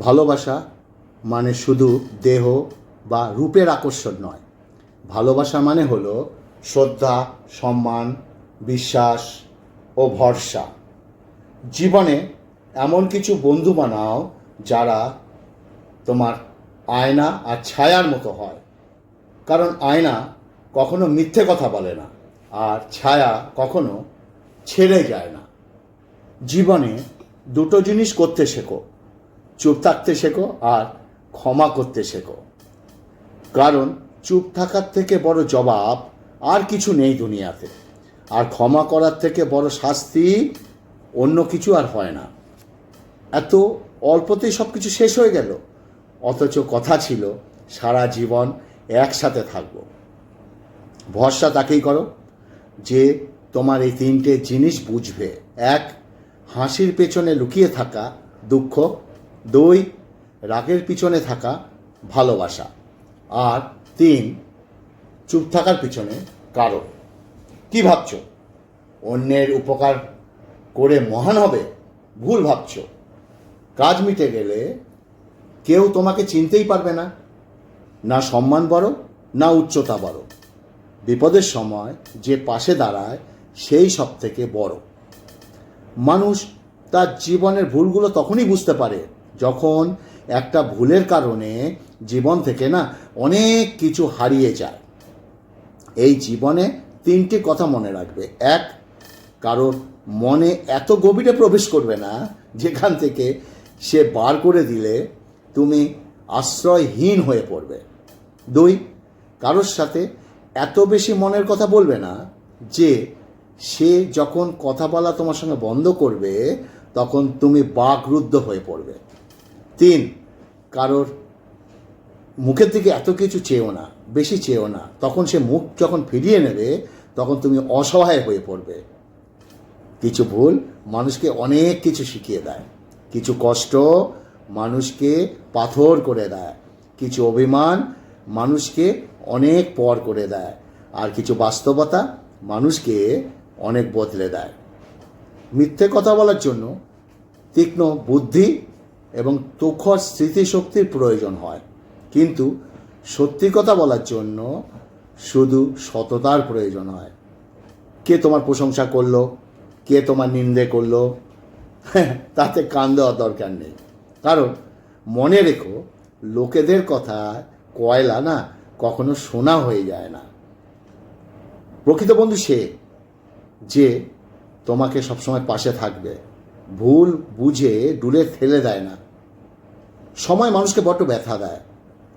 ভালোবাসা মানে শুধু দেহ বা রূপের আকর্ষণ নয়। ভালোবাসা মানে হলো শ্রদ্ধা, সম্মান, বিশ্বাস ও ভরসা। জীবনে এমন কিছু বন্ধু বানাও যারা তোমার আয়না আর ছায়ার মতো হয়। কারণ আয়না কখনো মিথ্যে কথা বলে না আর ছায়া কখনো ছেড়ে যায় না। জীবনে দুটো জিনিস করতে শেখো। থাকতে শেখো আর ক্ষমা করতে শেখো। কারণ চুপ থাকার থেকে বড় জবাব আর কিছু নেই দুনিয়াতে। আর ক্ষমা করার থেকে বড় শাস্তি অন্য কিছু আর হয় না। এত অল্পতেই সব কিছু শেষ হয়ে গেল। অথচ কথা ছিল, সারা জীবন একসাথে থাকব। ভরসা তাকেই করো যে তোমার এই তিনটে জিনিস বুঝবে। এক, হাসির পেছনে লুকিয়ে থাকা দুঃখ। দুই, রাগের পিছনে থাকা ভালোবাসা। আর তিন, চুপ থাকার পিছনে কারণ কি ভাবছ? অন্যের উপকার করে মহান হবে? ভুল ভাবছ। কাজ মিটে গেলে কেউ তোমাকে চিনতেই পারবে না। না সম্মান বড়, না উচ্চতা বড়। বিপদের সময় যে পাশে দাঁড়ায়, সেই সব থেকে বড়। মানুষ তার জীবনের ভুলগুলো তখনই বুঝতে পারে যখন একটা ভুলের কারণে জীবন থেকে না অনেক কিছু হারিয়ে যায়। এই জীবনে তিনটি কথা মনে রাখবে। এক কারোর মনে এত গভীরে প্রবেশ করবে না যেখান থেকে সে বার করে দিলে তুমি আশ্রয়হীন হয়ে পড়বে। দুই, কারোর সাথে এত বেশি মনের কথা বলবে না যে সে যখন কথা বলা তোমার সঙ্গে বন্ধ করবে, তখন তুমি বাকরুদ্ধ হয়ে পড়বে। তিন, কারোর মুখের দিকে এত কিছু চেয়েও না, বেশি চেয়েও না। তখন সে মুখ যখন ফিরিয়ে নেবে, তখন তুমি অসহায় হয়ে পড়বে। কিছু ভুল মানুষকে অনেক কিছু শিখিয়ে দেয়। কিছু কষ্ট মানুষকে পাথর করে দেয়। কিছু অভিমান মানুষকে অনেক পর করে দেয়। আর কিছু বাস্তবতা মানুষকে অনেক বদলে দেয়। মিথ্যে কথা বলার জন্য তীক্ষ্ণ বুদ্ধি এবং তুখর স্মৃতিশক্তির প্রয়োজন হয়। কিন্তু সত্যি কথা বলার জন্য শুধু সততার প্রয়োজন হয়। কে তোমার প্রশংসা করল? কে তোমার নিন্দে করল? তাতে কান দেওয়ার দরকার নেই। কারণ মনে রেখো, লোকেদের কথা কয়লা না কখনো সোনা হয়ে যায় না। প্রকৃত বন্ধু সে যে তোমাকে সবসময় পাশে থাকবে। ভুল বুঝে ডুলে ফেলে দেয় না। সময় মানুষকে বড্ড ব্যথা দেয়।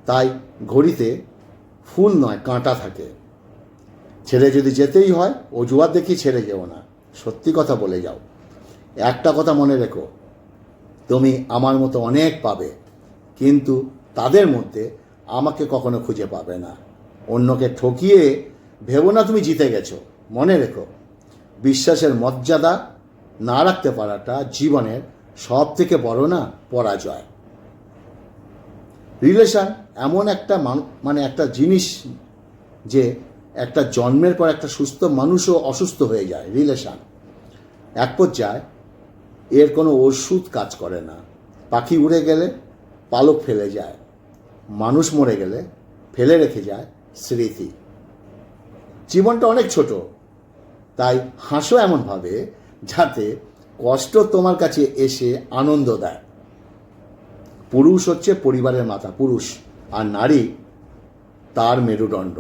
তাই ঘড়িতে ফুল নয়, কাঁটা থাকে। ছেড়ে যদি যেতেই হয়, অজুহাত দেখি ছেড়ে যেও না। সত্যি কথা বলে যাও। একটা কথা মনে রেখো, তুমি আমার মতো অনেক পাবে, কিন্তু তাদের মধ্যে আমাকে কখনো খুঁজে পাবে না। অন্যকে ঠকিয়ে ভেবো না তুমি জিতে গেছো। মনে রেখো, বিশ্বাসের মর্যাদা না রাখতে পারাটা জীবনের সব থেকে বড় না, পরাজয়। রিলেশন এমন একটা মান- একটা জিনিস যে একটা জন্মের পর একটা সুস্থ মানুষও অসুস্থ হয়ে যায়, রিলেশান। এক পর্যায়ে এর কোনো ওষুধ কাজ করে না। পাখি উড়ে গেলে পালক ফেলে যায়, মানুষ মরে গেলে ফেলে রেখে যায় স্মৃতি। জীবনটা অনেক ছোট, তাই হাসো এমনভাবে যাতে কষ্ট তোমার কাছে এসে আনন্দ দেয়। পুরুষ হচ্ছে পরিবারের মাথা পুরুষ। আর নারী, তার মেরুদণ্ড।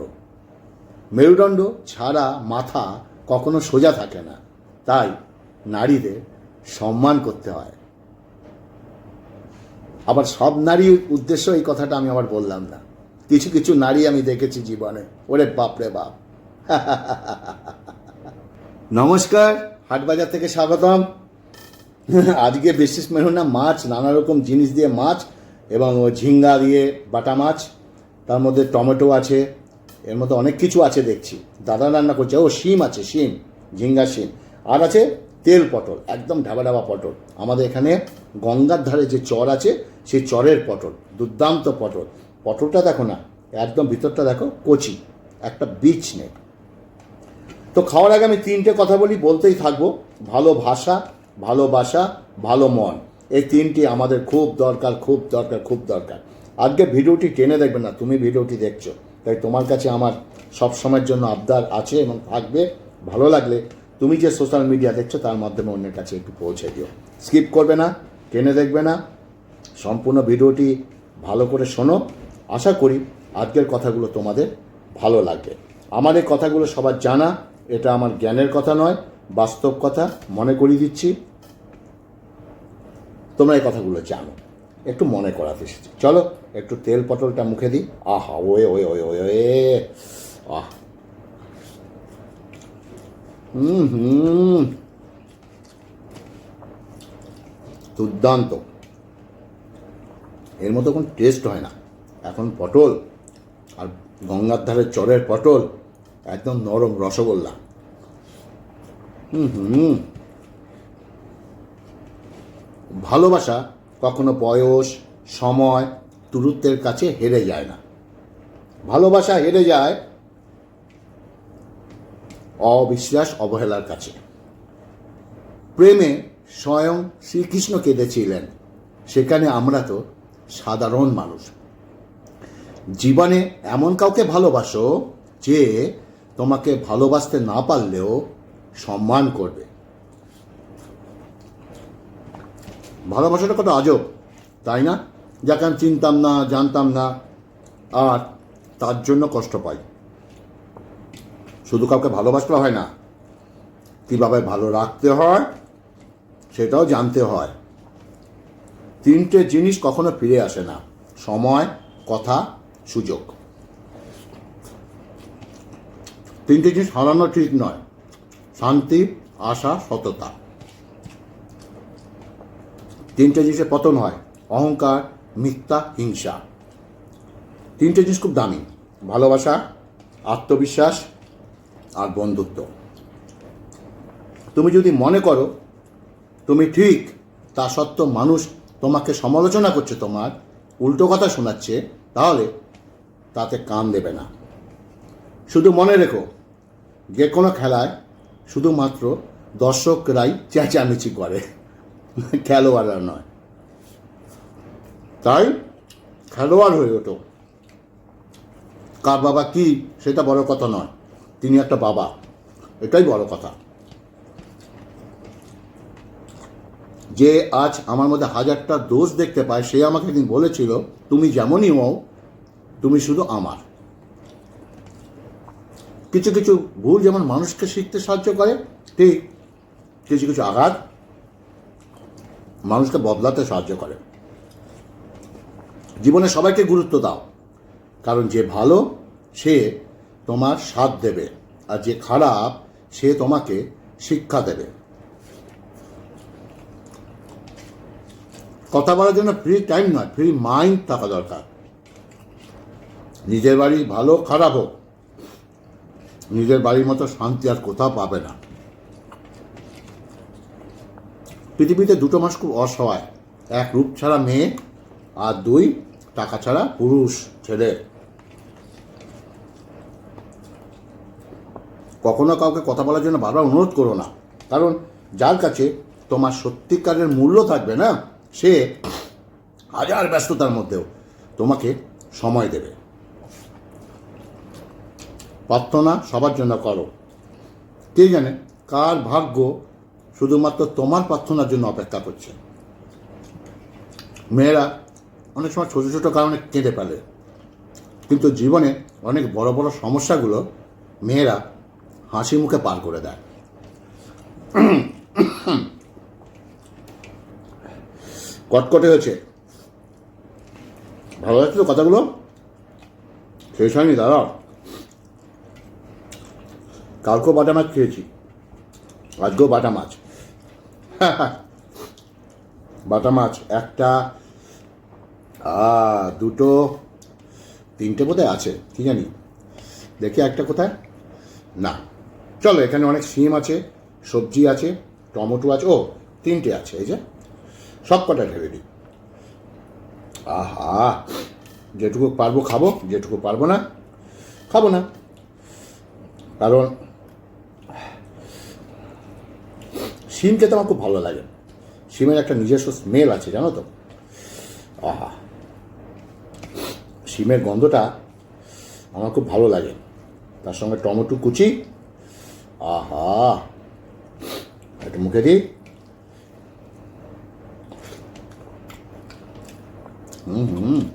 মেরুদণ্ড ছাড়া মাথা কখনো সোজা থাকে না। তাই নারীদের সম্মান করতে হয়। আবার সব নারীর উদ্দেশ্য এই কথাটা আমি আবার বললাম না। কিছু কিছু নারী আমি দেখেছি জীবনে। ওরে বাপরে বাপ। নমস্কার, হাটবাজার থেকে স্বাগতম। আজকে বিশেষ মেনু না, মাছ, নানা রকম জিনিস দিয়ে মাছ এবং ঝিঙ্গা দিয়ে বাটা মাছ, তার মধ্যে টমেটো আছে, এর মধ্যে অনেক কিছু আছে দেখছি। দাদা রান্না করছে, ও শিম আছে, শিম, ঝিঙ্গা শিম, আর আছে তেল পটল, একদম ঢাবা ঢাবা পটল। আমাদের এখানে গঙ্গার ধারে যে চর আছে, সেই চরের পটল, দুর্দান্ত পটল। পটলটা দেখো না, একদম ভিতরটা দেখো, কচি, একটা বীজ নেই। তো খাওয়ার আগে আমি তিনটে কথা বলি, বলতেই থাকব। ভালো ভাষা ভালোবাসা ভালো মন। এই তিনটি আমাদের খুব দরকার খুব দরকার খুব দরকার। আজকে ভিডিওটি টেনে দেখবে না, তুমি ভিডিওটি দেখছ। তাই তোমার কাছে আমার সব সময়ের জন্য আবদার আছে এবং থাকবে। ভালো লাগলে তুমি যে সোশ্যাল মিডিয়া দেখছ, তার মাধ্যমে অন্যের কাছে একটু পৌঁছে দিও। স্কিপ করবে না, টেনে দেখবে না। সম্পূর্ণ ভিডিওটি ভালো করে শোনো। আশা করি আজকের কথাগুলো তোমাদের ভালো লাগবে। আমার এই কথাগুলো সবার জানা, এটা আমার জ্ঞানের কথা নয়। বাস্তব কথা মনে করিয়ে দিচ্ছি। তোমরা এই কথাগুলো জানো। একটু মনে করাতে এসেছি। চলো, একটু তেল পটলটা মুখে দিই। আহা, ওয়ে ওয়ে ওয়ে ওয়ে ওয়ে। আহ। হুম দুর্দান্ত। এর মতো কোনো টেস্ট হয় না। এখন পটল আর গঙ্গার ধারে চরের পটল, একদম নরম রসগোল্লা। হুম ভালোবাসা কখনো বয়স, সময়, দূরত্বের কাছে হেরে যায় না। ভালোবাসা হেরে যায় অবিশ্বাস অবহেলার কাছে। প্রেমে স্বয়ং শ্রীকৃষ্ণ কেঁদেছিলেন। সেখানে আমরা তো সাধারণ মানুষ। জীবনে এমন কাউকে ভালোবাসো যে তোমাকে ভালোবাসতে না পারলেও সম্মান করবে। ভালোবাসাটা কত আজব তাই না? যাকে আমি চিনতাম না, জানতাম না, আর তার জন্য কষ্ট পাই। শুধু কাউকে ভালোবাসতে হয় না, কীভাবে ভালো রাখতে হয় সেটাও জানতে হয়। তিনটে জিনিস কখনো ফিরে আসে না, সময়, কথা, সুযোগ। তিনটে জিনিস হারানো ঠিক নয় শান্তি, আশা, সততা। তিনটে জিনিসের পতন হয়, অহংকার, মিথ্যা, হিংসা। তিনটে জিনিস খুব দামি, ভালোবাসা, আত্মবিশ্বাস আর বন্ধুত্ব। তুমি যদি মনে করো, তুমি ঠিক, তা সত্ত্বেও মানুষ তোমাকে সমালোচনা করছে তোমার, উল্টো কথা শোনাচ্ছে, তাহলে তাতে কান দেবে না। শুধু মনে রেখো, যে কোনো খেলায় শুধুমাত্র দর্শকরাই চেঁচামেচি করে, খেলোয়াড়রা নয়। তাই খেলোয়াড় হয়ে ওঠো। কার বাবা কি, সেটা বড় কথা নয়। তিনি একটা বাবা। এটাই বড় কথা। যে আজ আমার মধ্যে হাজারটা দোষ দেখতে পায়, সে আমাকে একদিন বলেছিল, তুমি যেমনই হও, তুমি শুধু আমার। কিছু কিছু ভুল যেমন মানুষকে শিখতে সাহায্য করে, ঠিক কিছু কিছু আঘাত মানুষকে বদলাতে সাহায্য করে। জীবনে সবাইকে গুরুত্ব দাও, কারণ যে ভালো সে তোমার সাথ দেবে আর যে খারাপ সে তোমাকে শিক্ষা দেবে। কথা বলার জন্য ফ্রি টাইম নয় ফ্রি মাইন্ড থাকা দরকার। নিজের বাড়ি ভালো, খারাপ হোক নিজের বাড়ির মতো শান্তি আর কোথাও পাবে না। পৃথিবীতে দুটো মাস খুব অসহায়। এক রূপ ছাড়া মেয়ে আর দুই টাকা ছাড়া পুরুষ ছেলে। কখনো কাউকে কথা বলার জন্য বারবার অনুরোধ করো না। কারণ যার কাছে তোমার সত্যিকারের মূল্য থাকবে না, সে হাজার ব্যস্ততার মধ্যেও তোমাকে সময় দেবে। প্রার্থনা সবার জন্য করো। কে জানে কার ভাগ্য শুধুমাত্র তোমার প্রার্থনার জন্য অপেক্ষা করছে। মেয়েরা অনেক সময় ছোটো ছোটো কারণে কেঁদে ফেলে। কিন্তু জীবনে অনেক বড় বড় সমস্যাগুলো মেয়েরা হাসি মুখে পার করে দেয়। কটকটে হয়েছে। ভালো লাগছে তো কথাগুলো? শেষ হয়নি দাদা কালকেও বাটা মাছ খেয়েছি। আজকেও বাটা মাছ। বাটা মাছ একটা আ, দুটো তিনটে বোধহয় আছে কি জানি। দেখি একটা কোথায়। না। চলো এখানে অনেক সিম আছে সবজি আছে টমেটো আছে ও তিনটে আছে এই যে। সব কটা ঢেলে দিই। আহা যেটুকু পারব খাব যেটুকু পারব না খাব না। কারণ শিম খেতে আমার খুব ভালো লাগে। শিমের একটা নিজস্ব স্মেল আছে, জানো তো? আহা। শিমের গন্ধটা আমার খুব ভালো লাগে। তার সঙ্গে টমেটো কুচি। আহা। একটু মুখে দিই। হুম হুম।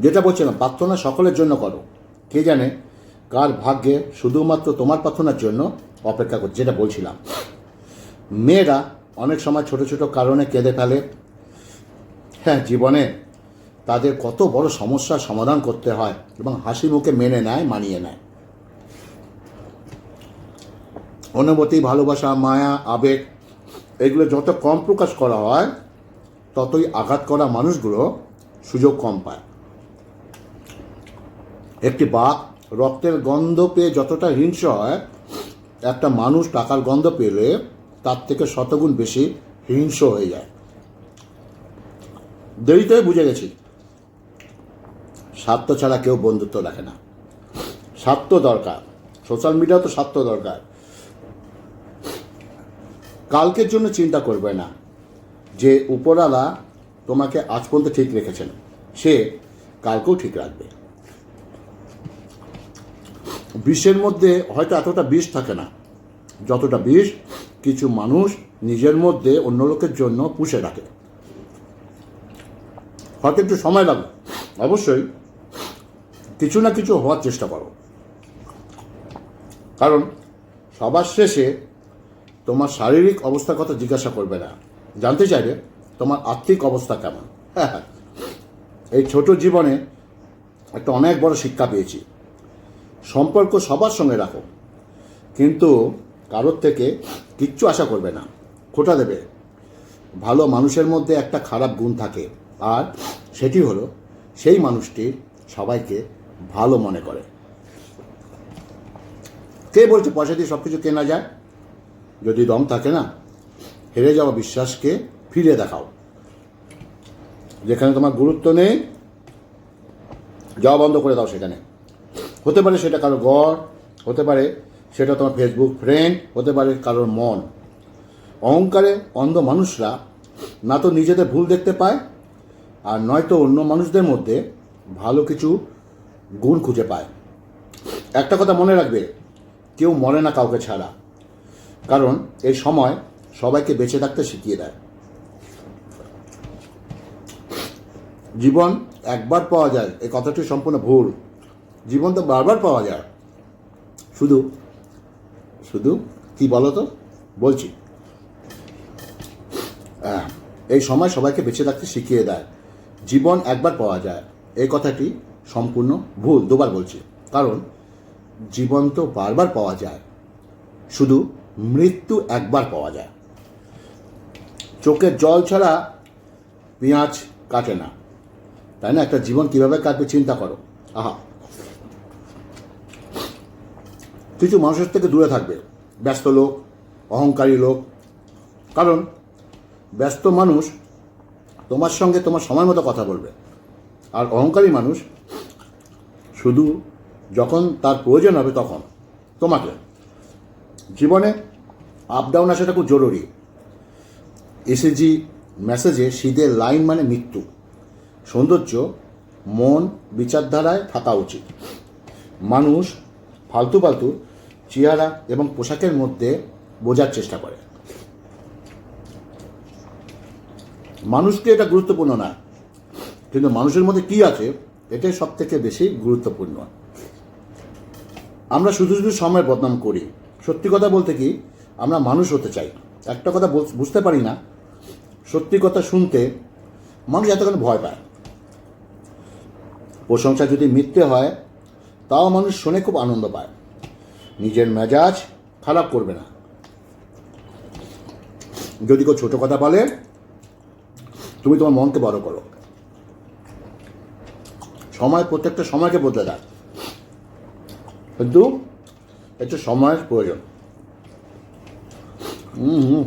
যেটা বলছিলাম, প্রার্থনা সকলের জন্য করো। কে জানে কার ভাগ্যে শুধুমাত্র তোমার প্রার্থনার জন্য অপেক্ষা করছে, যেটা বলছিলাম। মেয়েরা অনেক সময় ছোট ছোট কারণে কেঁদে ফেলে। হ্যাঁ জীবনে তাদের কত বড় সমস্যার সমাধান করতে হয় এবং হাসি মুখে মেনে নেয়, মানিয়ে নেয়। অনুভূতি, ভালোবাসা, মায়া, আবেগ, এগুলো যত কম প্রকাশ করা হয়, ততই আঘাত করা মানুষগুলো সুযোগ কম পায়। একটি বাঘ রক্তের গন্ধ পেয়ে যতটা হিংস্র হয়, একটা মানুষ টাকার গন্ধ পেলে তার থেকে শতগুণ বেশি হিংস্র হয়ে যায়। দেরিতে বুঝে গেছি। স্বার্থ ছাড়া কেউ বন্ধুত্ব রাখে না। স্বার্থ দরকার। সোশ্যাল মিডিয়া তো স্বার্থ দরকার। কালকের জন্য চিন্তা করবে না যে উপরালা তোমাকে আজ পর্যন্ত ঠিক রেখেছেন। সে কালকেও ঠিক রাখবে। বিষের মধ্যে হয়তো এতটা বিষ থাকে না। যতটা বিষ, কিছু মানুষ নিজের মধ্যে অন্য লোকের জন্য পুষে রাখে। হয়তো একটু সময় লাগবে। অবশ্যই কিছু না কিছু হওয়ার চেষ্টা করো। কারণ সবার শেষে তোমার শারীরিক অবস্থার কথা জিজ্ঞাসা করবে না। জানতে চাইবে তোমার আর্থিক অবস্থা কেমন? হ্যাঁ হ্যাঁ। এই ছোট জীবনে একটা অনেক বড় শিক্ষা পেয়েছি। সম্পর্ক সবার সঙ্গে রাখো। কিন্তু কারোর থেকে কিচ্ছু আশা করবে না, খোটা দেবে। ভালো মানুষের মধ্যে একটা খারাপ গুণ থাকে, আর সেটি হলো সেই মানুষটি সবাইকে ভালো মনে করে। কে বলছে পয়সা দিয়ে সব কিছু কেনা যায়? যদি দম থাকে না, হেরে যাওয়া বিশ্বাসকে ফিরে দেখাও। যেখানে তোমার গুরুত্ব নেই, যাওয়া বন্ধ করে দাও সেখানে। হতে পারে সেটা কারও গড় হতে পারে সেটা তোমার ফেসবুক ফ্রেন্ড হতে পারে কারোর মন। অহংকারে অন্ধ মানুষরা না তো নিজেদের ভুল দেখতে পায়, আর নয়তো অন্য মানুষদের মধ্যে ভালো কিছু গুণ খুঁজে পায়। একটা কথা মনে রাখবে, কেউ মরে না কাউকে ছাড়া। কারণ এই সময় সবাইকে বেঁচে থাকতে শিখিয়ে দেয়। জীবন একবার পাওয়া যায়, এই কথাটি সম্পূর্ণ ভুল। জীবন তো বারবার পাওয়া যায়। শুধু শুধু কি বলো তো বলছি এই সময় সবাইকে বেঁচে থাকতে শিখিয়ে দেয়। জীবন একবার পাওয়া যায়। এই কথাটি সম্পূর্ণ ভুল, দুবার বলছি। কারণ, জীবন তো বারবার পাওয়া যায়। শুধু মৃত্যু একবার পাওয়া যায়। চোখের জল ছাড়া পেঁয়াজ কাটে না। তাই না? একটা জীবন কীভাবে কাটবে চিন্তা করো। আহা কিছু মানুষের থেকে দূরে থাকবে। ব্যস্ত লোক, অহংকারী লোক। কারণ ব্যস্ত মানুষ তোমার সঙ্গে তোমার সময় মতো কথা বলবে। আর অহংকারী মানুষ শুধু যখন তার প্রয়োজন হবে তখন। তোমাকে জীবনে আপ ডাউন আসাটা খুব জরুরি। এসএজি মেসেজে শীতের লাইন মানে মৃত্যু। সৌন্দর্য, মন, বিচারধারায় থাকা উচিত। মানুষ ফালতু ফালতু চেহারা এবং পোশাকের মধ্যে বোঝার চেষ্টা করে। মানুষকে এটা গুরুত্বপূর্ণ না, কিন্তু মানুষের মধ্যে কি আছে এটাই সব থেকে বেশি গুরুত্বপূর্ণ। আমরা শুধু শুধু সময় বদনাম করি। সত্যি কথা বলতে কি, আমরা মানুষ হতে চাই। একটা কথা বুঝতে পারি না, সত্যি কথা শুনতে মানুষ এতক্ষণ ভয় পায়। প্রশংসা যদি মিথ্যে হয়, তাও মানুষ শুনে খুব আনন্দ পায়। নিজের মেজাজ খারাপ করবে না। যদি কেউ ছোট কথা বলে, তুমি তোমার মনকে বড় করো। সময় প্রত্যেকটা সময়কে বদলে দেয় কিন্তু একটু সময়ের প্রয়োজন। হুম হুম।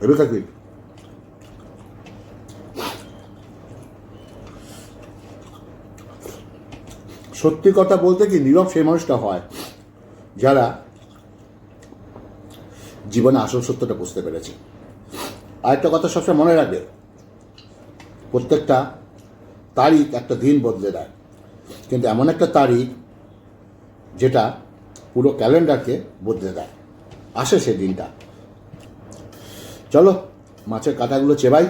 এবার সত্যি কথা বলতে কি নীরব সেই মানুষটা হয়, যারা জীবনে আসল সত্যটা বুঝতে পেরেছে। আরেকটা কথা সবসময় মনে রাখবে, প্রত্যেকটা তারিখ একটা দিন বদলে দেয়। কিন্তু এমন একটা তারিখ যেটা পুরো ক্যালেন্ডারকে বদলে দেয়। আসে সে দিনটা। চলো, মাছের কাঁটাগুলো চেবাই,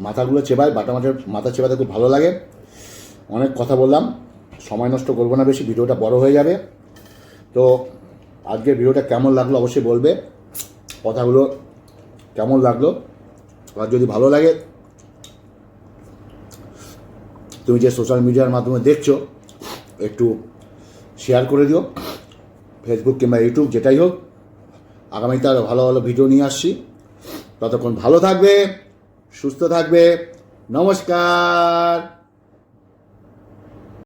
মাথাগুলো চেবাই, বাটা মাছের মাথা চেবাতে খুব ভালো লাগে। অনেক কথা বললাম। সময় নষ্ট করব না বেশি, ভিডিওটা বড় হয়ে যাবে। তো আজকের ভিডিওটা কেমন লাগল অবশ্যই বলবে। কথাগুলো কেমন লাগল? আর যদি ভালো লাগে, তুমি যে সোশ্যাল মিডিয়ার মাধ্যমে দেখছ, একটু শেয়ার করে দিও। ফেসবুক কিংবা ইউটিউব যেটাই হোক। আগামীতে আরও ভালো ভালো ভিডিও নিয়ে আসছি। ততক্ষণ ভালো থাকবে, সুস্থ থাকবে। নমস্কার।